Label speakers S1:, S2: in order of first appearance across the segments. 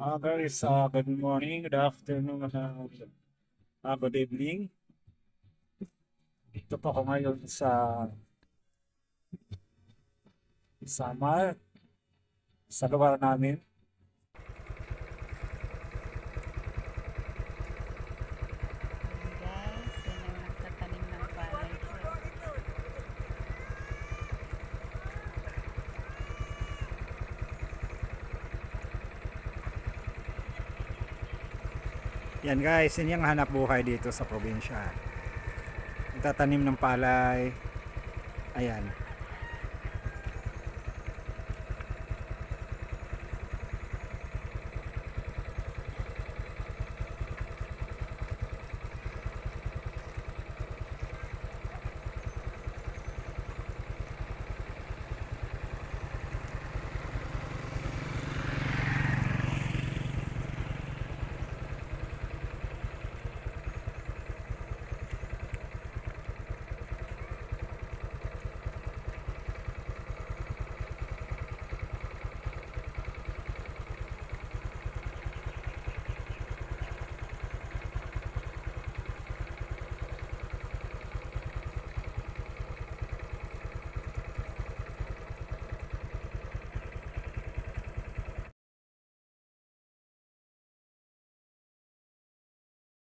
S1: Uh, guys, uh, good morning, good afternoon, uh, uh, good evening. Dito po ako ngayon sa Samar, sa lugar namin.
S2: Guys, yan ang nagtatanim ng palay ko.
S3: Yan guys, yun yung hanap buhay dito sa probinsya. Tatanim ng palay. Ayan.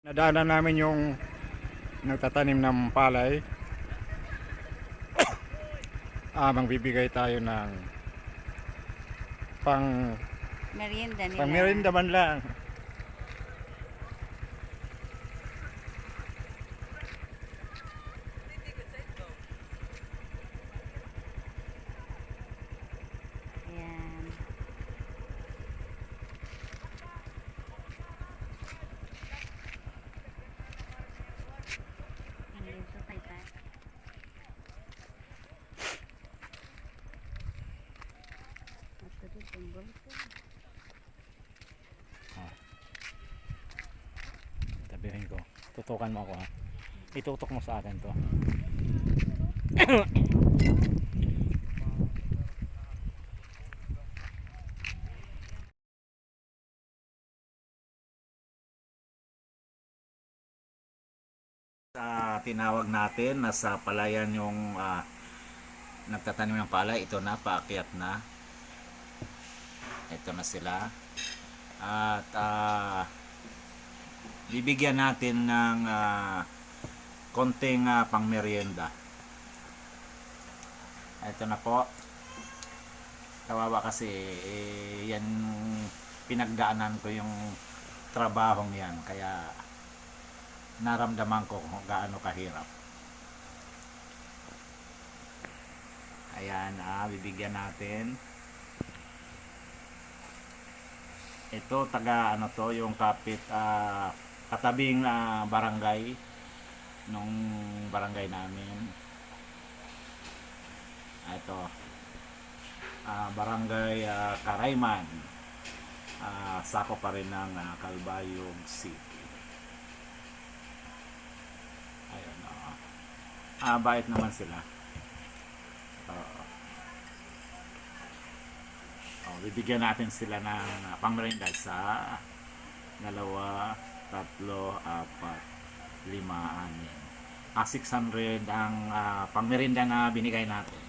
S3: Nadaanan namin yung nagtatanim ng palay. ah, magbibigay tayo ng pang
S2: Merienda nila.
S3: pang merinda man lang.
S2: Ayan. Andito tayo tayo. Ito din, tumbol ko.
S3: Tabihin ko. Tutukan mo ako ha. Itutok mo sa akin to.
S4: sa tinawag natin na sa palayan yung ah, nagtatanim ng palay ito na paakyat na ito na sila at ah, bibigyan natin ng ah, konting ah, pangmeryenda ito na po kawawa kasi eh, yan pinagdaanan ko yung trabahong yan kaya naramdaman ko kung gaano kahirap. Ayan, ah, bibigyan natin. Ito, taga ano to, yung kapit, ah, katabing ah, barangay, nung barangay namin. Ah, Ito, ah, barangay ah, Karayman. Ah, sako pa rin ng ah, Calbayog City. Ayun, oo. Ah, bait naman sila. Oo. Bibigyan natin sila ng uh, pangmerinda sa dalawa, tatlo, apat, lima, anim. Ah, 600 ang uh, pangmerinda na binigay natin.